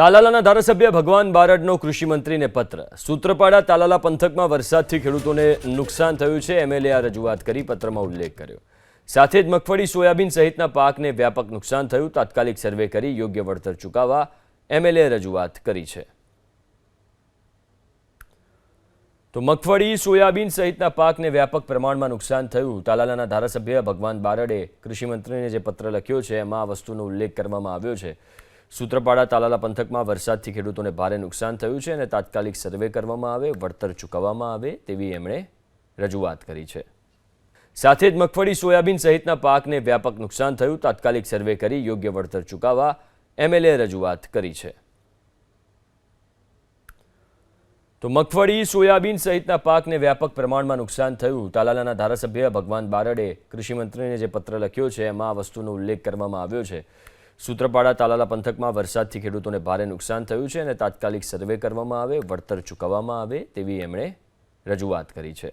તાલાલાના ધારાસભ્ય ભગવાન બારડનો કૃષિમંત્રીને પત્ર. સૂત્રપાડા તાલાલા પંથકમાં વરસાદથી ખેડૂતોને નુકસાન થયું છે, એમએલએ આ રજૂઆત કરી પત્રમાં ઉલ્લેખ કર્યો. સાથે જ મગફળી, સોયાબીન સહિતના પાકને વ્યાપક નુકસાન થયું, તાત્કાલિક સર્વે કરી યોગ્ય વળતર ચૂકવવા એમએલએ રજૂઆત કરી છે. તો મગફળી, સોયાબીન સહિતના પાકને વ્યાપક પ્રમાણમાં નુકસાન થયું. તાલાલાના ધારાસભ્ય ભગવાન બારડે કૃષિમંત્રીને જે પત્ર લખ્યો છે, એમાં આ વસ્તુનો ઉલ્લેખ કરવામાં આવ્યો છે. સૂત્રપાડા તાલાલા પંથકમાં વરસાદથી ખેડૂતોને ભારે નુકસાન થયું છે અને તાત્કાલિક સર્વે કરવામાં આવે, વળતર ચૂકવવામાં આવે તેવી એમણે રજૂઆત કરી છે. સાથે જ મગફળી, સોયાબીન સહિતના પાકને વ્યાપક નુકસાન થયું. તાત્કાલિક સર્વે કરી યોગ્ય વળતર ચૂકવવા એમએલએ રજૂઆત કરી છે. તો મગફળી, સોયાબીન સહિતના પાકને વ્યાપક પ્રમાણમાં નુકસાન થયું. તાલાલાના ધારાસભ્ય ભગવાન બારડે કૃષિમંત્રીને જે પત્ર લખ્યો છે, એમાં આ વસ્તુનો ઉલ્લેખ કરવામાં આવ્યો છે. સૂત્રપાડા તાલાલા પંથકમાં વરસાદથી ખેડૂતોને ભારે નુકસાન થયું છે અને તાત્કાલિક સર્વે કરવામાં આવે, વળતર ચૂકવવામાં આવે તેવી એમણે રજૂઆત કરી છે.